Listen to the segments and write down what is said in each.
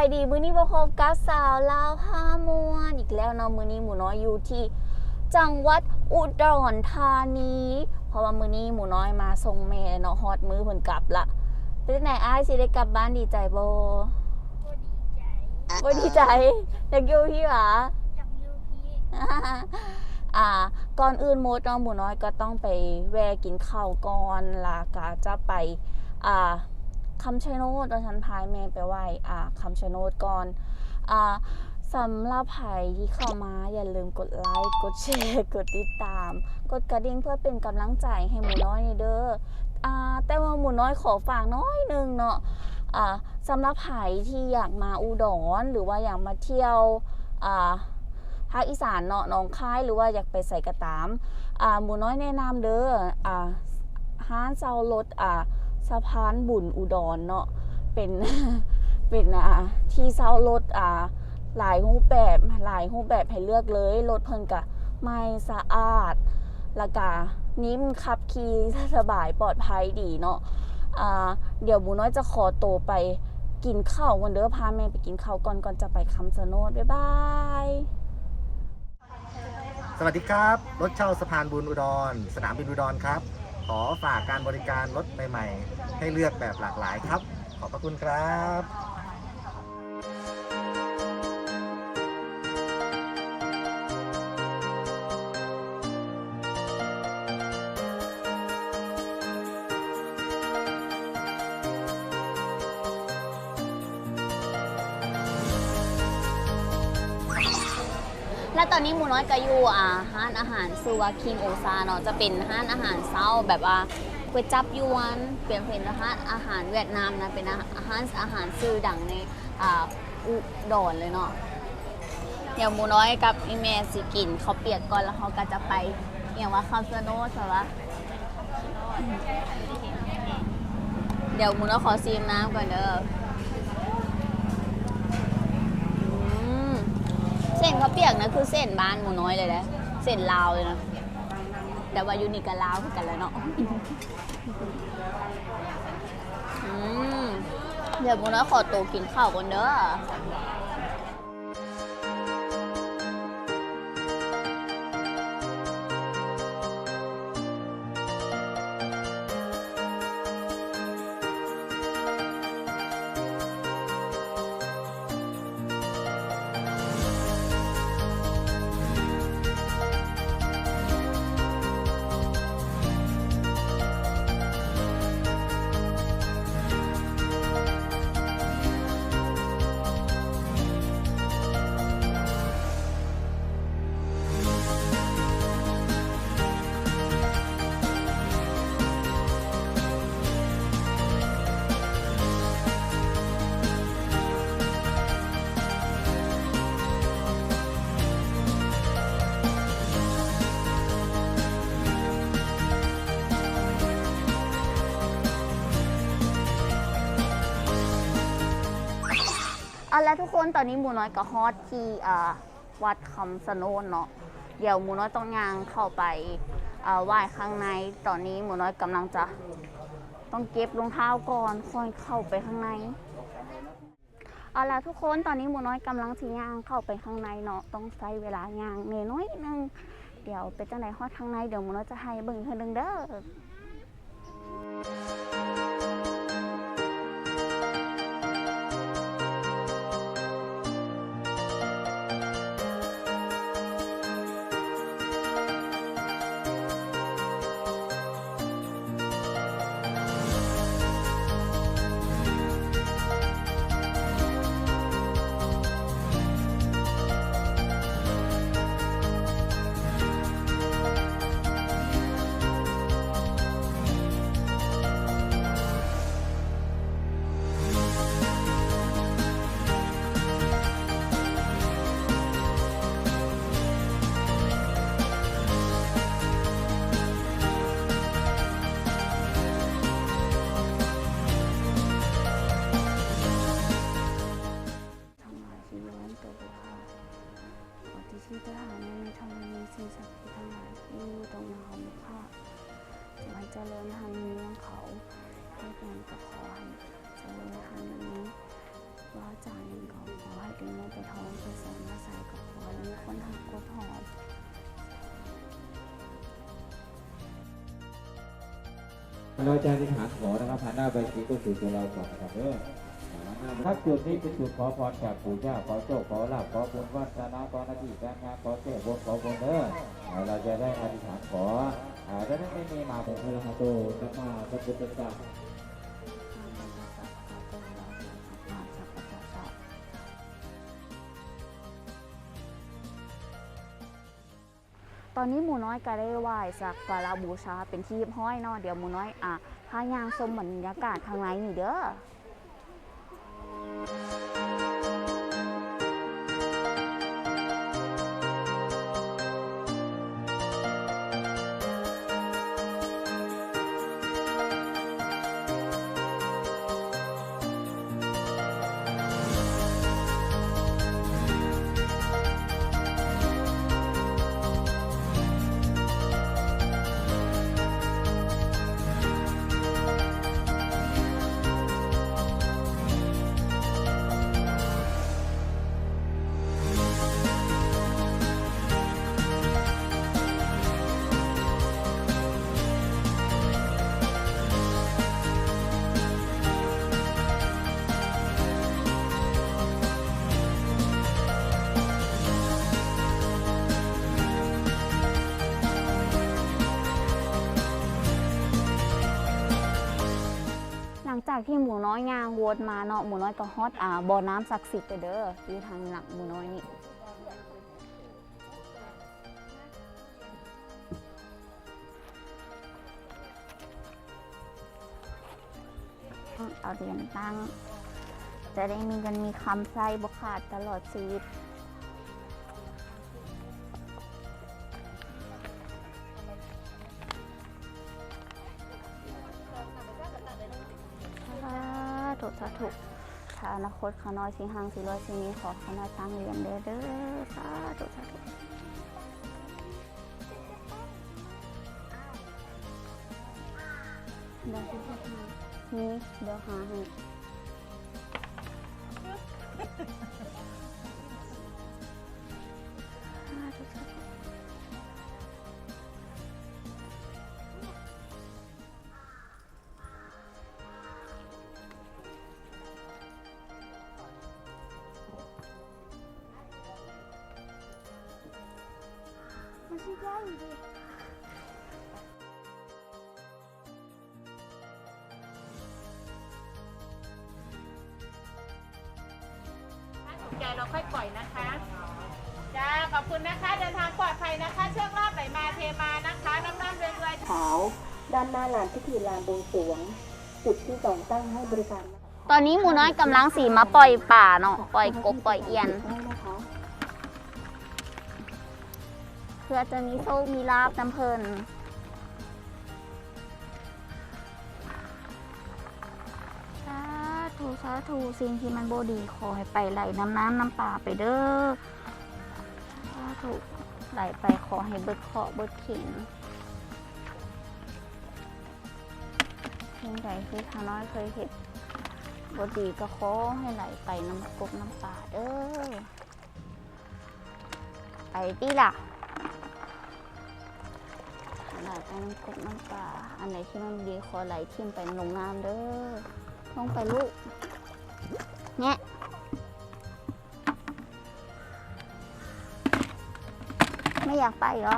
ายดีมื้อนี้บ่พบกับสาวลาวห้ามวนอีกแล้วเนาะมื้อนี้หมูน้อยอยู่ที่ จังหวัดอุดรธานีเพราะว่ามื้อนี้หมูน้อยมาส่งแม่เนาะฮอดมื้อเพิ่นกลับละเป็นจังไหนอ้ายสิได้กลับบ้านดีใจบ่ก็ดีใจบ่ดีใจอยากอยู่พี่หวาจับยูพี่อ่าก่อนอื่นโมดเนาะหมูน้อยก็ต้องไปแวะกินข้าวก่อนแลากาจะไปอ่า คำชะโนดเราฉันพายแม่ไปไหว้อ่าคำชะโนดก่อนอ่าสำหรับใครที่เข้ามาอย่าลืมกดไลค์กดแชร์กดติดตาม กดกระดิ่งเพื่อเป็นกำลังใจให้หมูน้อยในเด้ออ่าแต่ว่าหมูน้อยขอฝากน้อยหนึงเนาะอ่าสำหรับใครที่อยากมาอุดรหรือว่าอยากมาเที่ยวอ่าภาคอีสานเนาะหน้องคายหรือว่าอยากไปใส่กระตามอ่าหมูน้อยแนะนำเด้ออ่าห้านเซารถอ่า สะพานบุญอุดรเนาะเป็นเป็นอ่าที่เซารถอ่าหลายรูปแบบหลายรูปแบบให้เลือกเลยรถเพิ่นกะไม่สะอาดล้วก็นิ่มขับขี่สบายปลอดภัยดีเนาะอ่าเดี๋ยวหมูน้อยจะขอโตไปกินข้าวกันเด้อพาแม่ไปกินข้าวก่อนก่อนจะไปคำสนดบ๊ายบายสวัสดีครับ รถเช่าสะพานบุญอุดร สนามบินอุดรครับ ขอฝากการบริการรถใหม่ ๆ ให้เลือกแบบหลากหลายครับ ขอบพระคุณครับ และตอนนี้หมูน้อยก็อยู่อ่าห้านอาหารซูวาคิงโอซาเนาะจะเป็นห้านอาหารเศร้าแบบว่าก๋วยจับยวนเปลี่ยนเป็นอาหารอาหารเวียดนามนะเป็นอาหารอาหารชื่อดังในอ่าอุดรเลยเนาะเดี๋ยวหมูน้อยกับอีแม่สิกินเขาเปียกก่อนแล้วเขาก็จะไปอย่างว่าคำสโนดใช่ปะเดี๋ยวหมูน้อยขอซีมน้ำก่อนเด้อม เส้นข้าวเปียกนะคือเส้นบ้านหมูน้อยเลยนะเส้นลาวเลยนะแต่ว่ายูนิกับลาวคือกันแล้วเนาะเดี๋ยวหมูน้อยขอตัวกินข้าวก่อนเด้อ เอาละทุกคนตอนนี้หมูน้อยก็ฮอตที่วัดคำสะโนนเนาะเดี๋ยวหมูน้อยต้องย่างเข้าไปไหว้ข้างในตอนนี้หมูน้อยกำลังจะต้องเก็บรองเท้าก่อนค่อยเข้าไปข้างในเอาละทุกคนตอนนี้หมูน้อยกำลังที่ย่างเข้าไปข้างในเนาะต้องใช้เวลาย่างเนน้อยนึงเดี๋ยวเป็นจังไหนฮอดข้างในเดี๋ยวหมูน้อยจะให้เบิ่งเธอนึงเด้อ เราจะอธิษฐานขอนะครับหันหน้าไปสีก็สู่ตัวเราก่อนนะครับเด้อถ้าจุดนี้เป็นจุดขอพรจากปู่ย่าขอโชคขอลาภขอบุญวัฒนาขอหน้าที่การงานขอแก้บนขอบุญเด้อเราจะได้อธิษฐานขออาถ้าไม่มีมาเป็นพระมาโตสัมมาสัมพุทธัสสะ ตอนนี้หมูน้อยก็ได้ไหว้สักการะบูชาเป็นที่ห้อยเนาะเดี๋ยวหมูน้อยอะพายางชมบรรยากาศข้างในนี่เด้อ จากที่หมูน้อยงางวนมาเนาะหมูน้อยก็ฮอดอ่าบ่อน้ำศักดิ์สิทธิ์เด้ออยู่ทางหลังหมูน้อยนี่เอาเหรียญตั้ง จะได้มีกันมีคำไส้บกขาดตลอดชีวิต คตเขาน้อยสิหังสิรวยสิมีขอเขาน้อยตั้งเรียนเด้อเด้อสาธุสาธุเดี๋ยวที่จะหานี่เดี๋ยวหาให้ ถ้าถูกใจเราค่อยปล่อยนะคะจ้าขอบคุณนะคะเดินทางปลอดภัยนะคะเชือกรอบไหลมาเทมานะคะน้ำน้ำเรื่อยๆขาวด้านหน้าลานพิธีลานบวงสรวงจุดที่สองตั้งให้บริการนะคะตอนนี้หมูน้อยกำลังสีมาปล่อยป่าเนาะปล่อยกบปล่อยเอียน ได้นะคะเพื่อจะมีโชคมีลาบน้ำเพลินาธุสิ่งที่มันโบดีขอให้ไปไหลน้ำน้ำน้ำป่าไปเด้อสาธุไหลไปขอให้เบิดเคาะเบิดเข็นเพียงใดที่ข้าน้อยเคยเห็นบดีก็ขอให้ไหลไปน้ำกบน้ำป่าเด้อไปดีล่ะไหลไปน้ำกบน้ำปลาอันไหนที่มันดีขอไหลทิ่มไปลงน้ำเด้อลงไปลูก เนี่ยไม่อยากไปเหรอ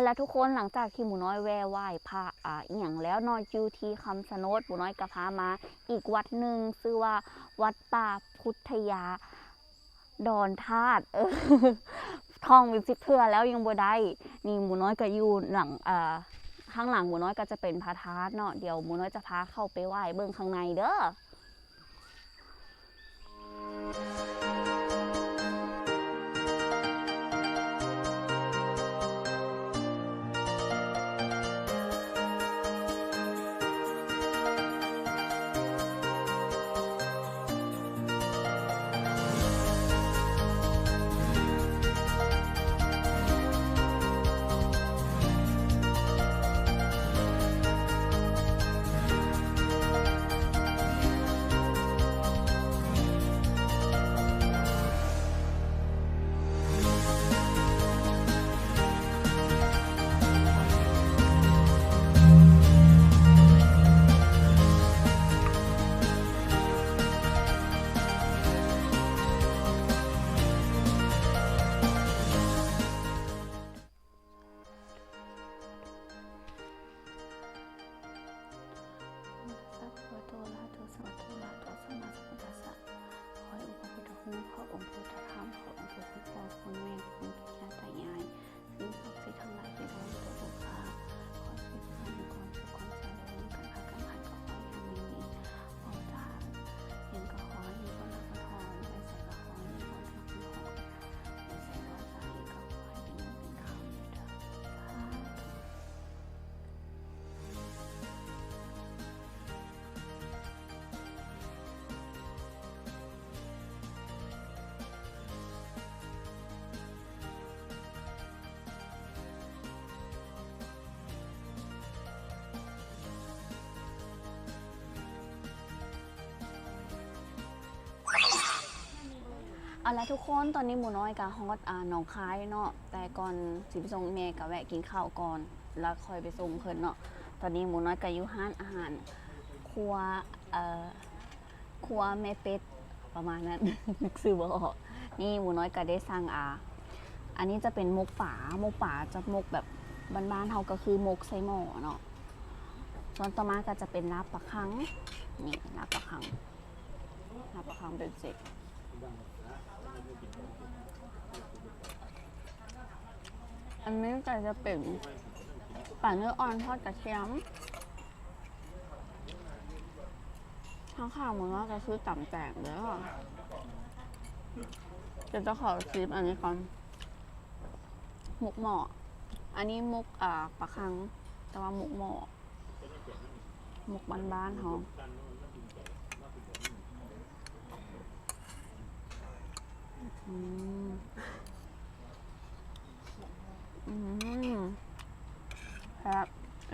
เอาละทุกคนหลังจากที่หมูน้อยแวไหว้พระอ่าอหย่างแล้วนอนอยู่ที่คำสนดหมูน้อยก็พามา อีกวัดหนึ่งชื่อว่าวัดป่าพุทธยาดอนธาตุเออท่องเป็นสิบเทื่อแล้วยังบ่ได้นี่หมูน้อยก็อยู่หลังอ่าข้างหลังหมูน้อยก็จะเป็นพระธาตุเนาะเดี๋ยวหมูน้อยจะพาเข้าไปไหว้เบิ่งข้างในเด้อ อาละทุกคนตอนนี้หมูน้อยกับฮอตอ่าหนองคายเนาะแต่ก่อนสิไปส่งแม่กับแวะกินข้าวก่อนแล้วค่อยไปส่งเพิ่นเนาะตอนนี้หมูน้อยกับยู่ห้านอาหาร ครัวเอ่อครัวแม่เป็ดประมาณนั้น นึกซื้อบ่ออกนี่หมูน้อยก็ได้สั่งอ่าอันนี้จะเป็นมกป่ามกป่าจะมกแบบบ้านๆเฮาก็คือมกใส่หม้อเนาะส่วนต่อมาก็จะเป็นลาบปลาคังนี่ลาบปลาคังลาบปลาคังเป็นเสร็จ อันนี้ก็จะเป็นป่าเนื้ออ่อนทอดกระเทียมข้างข้าวมันว่าจะซื้อต่ำแตกเด้อเดี๋ยวจะขอซิปอันนี้ก่อนหมกหม้ออันนี้หมกอ่าปลาคัง แต่ว่าหมกหม้อหมกบ้านๆเขา อืมอืมครับ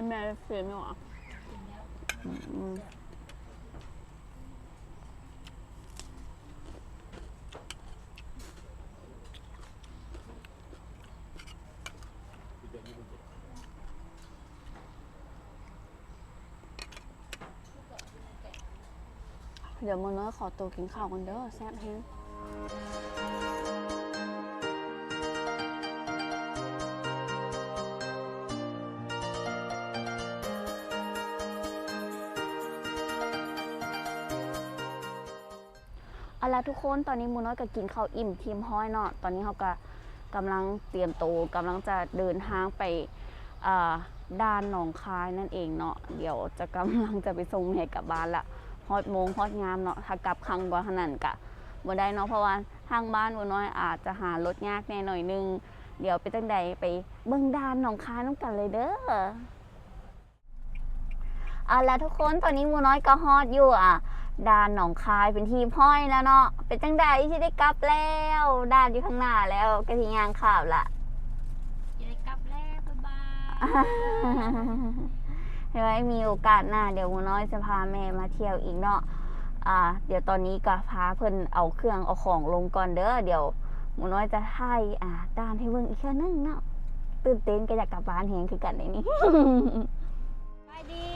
แม่เสียไม่หรออืมเดี๋ยวโมันน้อยขอตัวกินข้าวกันเด้อแซ่บแฮง เอาละทุกคนตอนนี้มูน้อยก็กินข้าวอิ่มทีมห้อยเนาะตอนนี้เขาก็กำลังเตรียมตัวกำลังจะเดินทางไปด้านหนองคายนั่นเองเนาะเดี๋ยวจะกำลังจะไปส่งแม่กลับบ้านละฮอดโมงฮอดงามเนาะถ้ากลับครั้งบ่ขนาดกะบ่ได้เนาะเพราะว่าทางบ้านมูน้อยอาจจะหารถยากแน่หน่อยนึง เดี๋ยวไปตั้งใดไปเบิ่งด้านหนองคายน้ำกันเลยเด้อเอาละทุกคนตอนนี้มูน้อยก็ฮอดอยู่อะ ด่านหนองคายเป็นทีมห้อยแล้วเนาะเป็นจังใดที่ได้กลับแล้วด่านอยู่ข้างหน้าแล้วกะทิยางข่าวละอย่าได้กลับแล้วบ๊ายบายเดี๋ยวไว้มีโอกาสหน้า เดี๋ยวหมูน้อยจะพาแม่มาเที่ยวอีกเนาะอ่า เดี๋ยวตอนนี้ก็พาเพิ่นเอาเครื่องเอาของลงก่อนเด้อเดี๋ยวหมูน้อยจะให้อ่าด้านให้เบิ่งอีกแค่นึงเนาะตื่นเต้นก็อยากกลับบ้านแฮงคือกันในนี้ไปดีแ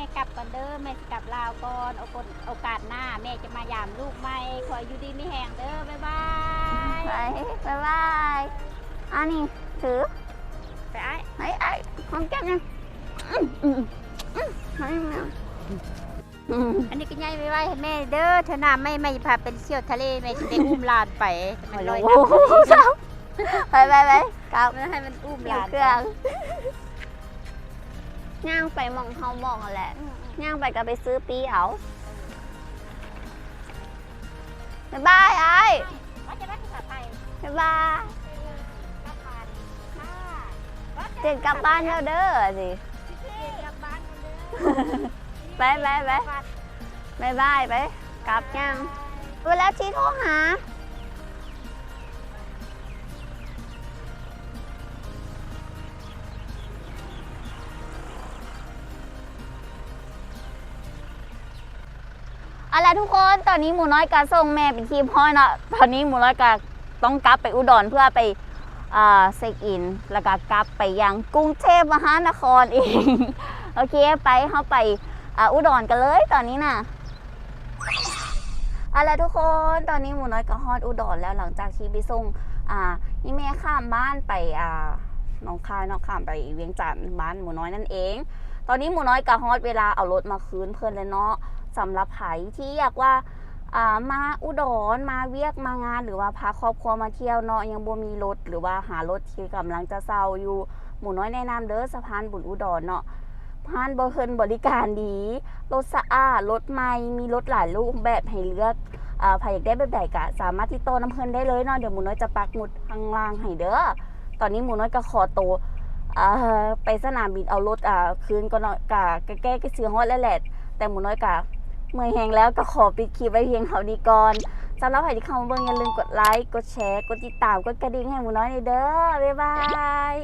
ม่กลับก่อนเด้อแม่จะกลับลาวก่อนโอกาสโอกาสหน้า แม่จะมายามลูกใหม่ขออยู่ดีไม่แห้งเด้อบ๊ายบายไปบ๊ายบายอันนี้ถือไปไอ้ไอ้ไอ้หอมแก้มยังอืมอืมอืมอืมอืมอันนี้ก็ย่ายไว้ไว้ให้แม่เด้อเธอหน้าไม่ไม่พาเป็นเที่ยวทะเลแม่จะได้อุ้มหลานไปให้มันลอยโอ้น้ำโหเจ้าไปไปไปกลับแล้วให้มันอุ้มหเดี๋ยลาวนเครื่อง ย่างไปหมองเขาบอกนั่นแหละย่างไปก็ไปซื้อปีเอาบ๊ายบายไอ้ว่าจะรักภาษาไทยบ๊ายบายก็ผ่านค่ะเจ็ดกลับบ้านแล้วเด้อสิกลับบ้านเด้อไปไปไปบายบายไปกลับยังเวลาที่โทรหา เอาล่ะทุกคนตอนนี้หมูน้อยกาส่งแม่เป็นทีมพ่อเนาะตอนนี้หมูน้อยกาต้องกลับไปอุดรเพื่อไปอ่าเซ็กอิน แล้วก็กลับไปยังกรุงเทพมหานครเองโอเคไปเขาไปอุดรกันเลยตอนนี้น่ะเอาละไรทุกคนตอนนี้หมูน้อยก็ฮอดอุดรแล้วหลังจากที่ไปส่งอ่านี่แม่ข้ามบ้านไปอ่าหน้องคายเนาะข้ามไปเวียงจันทร์บ้านหมูน้อยนั่นเอง ตอนนี้หมูน้อยก็ฮอดเวลาเอารถมาคืนเพื่อนเลยเนาะ สำหรับไผที่อยากว่ามาอุดรมาเวียกมางานหรือว่าพาครอบครัวมาเที่ยวเนาะยังบ่มีรถหรือว่าหารถที่กำลังจะเซาอยู่หมู่น้อยแนะนำเด้อสะพานบุญอุดรเนาะพานบ่เพิ่นบริการดีรถสะอาดรถใหม่มีรถหลายรูปแบบให้เลือกอ่าไผอยากได้แบบใดก็สามารถติดต่อน้ำเพิ่นได้เลยเนาะเดี๋ยวหมู่น้อยจะปักหมุดข้างล่างให้เด้อตอนนี้หมู่น้อยก็ขอโตไปสนามบินเอารถอ่าคืนก็เนาะกะใกล้ก็เสือฮอดแล้วแหละแต่หมูน้อยกะ เมื่อแหงแล้วก็ขอปิดคลิปไว้เพียงเท่านี้ก่อนสำหรับใครที่เข้ามาเบิ่งอย่าลืมกดไลค์ กดแชร์ กดติดตาม กดกระดิ่งให้หมูน้อยในเด้อ บ๊ายบาย